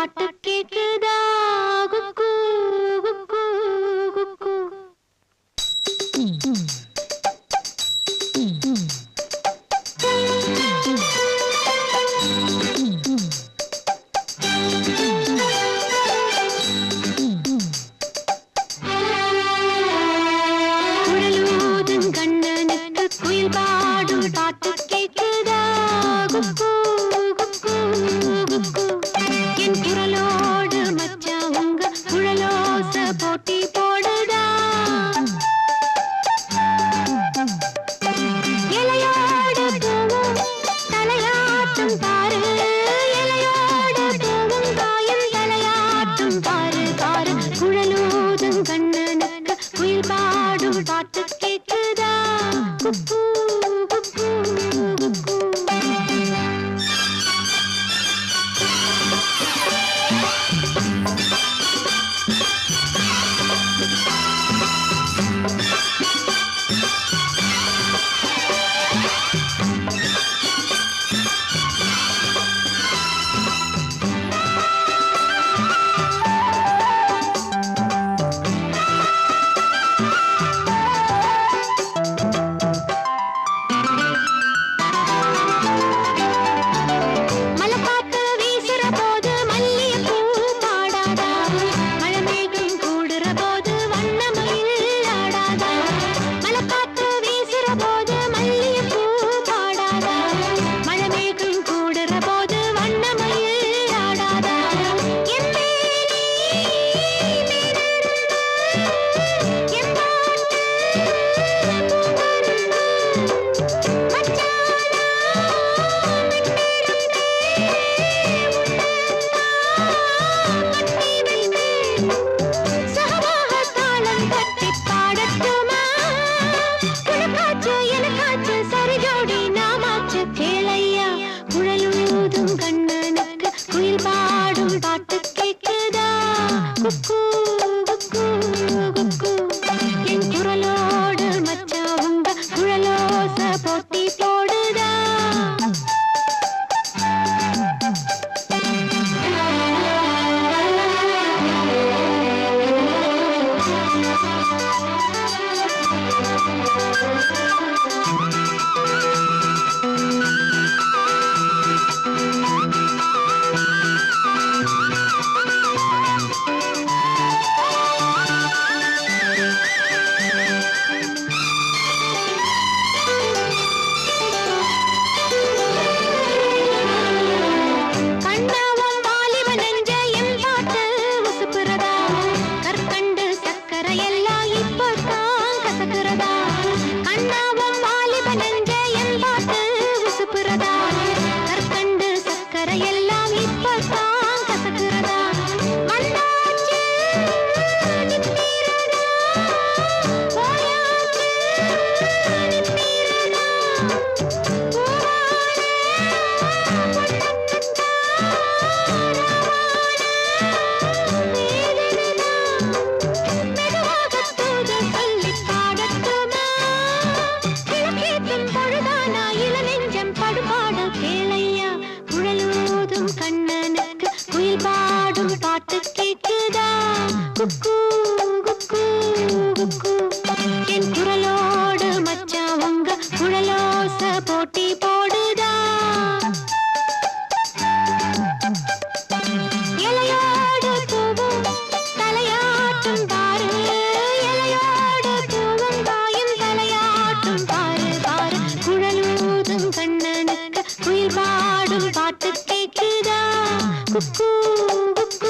പാട്ടൊക്കെ Música என் குரலோடு மச்சா உங்க குழலோச போட்டி போடுதா? இலையோடு பூவும் தலையாட்டும் பாரு. பாடும் பாட்டு கேட்குதா? குக்கு குக்கு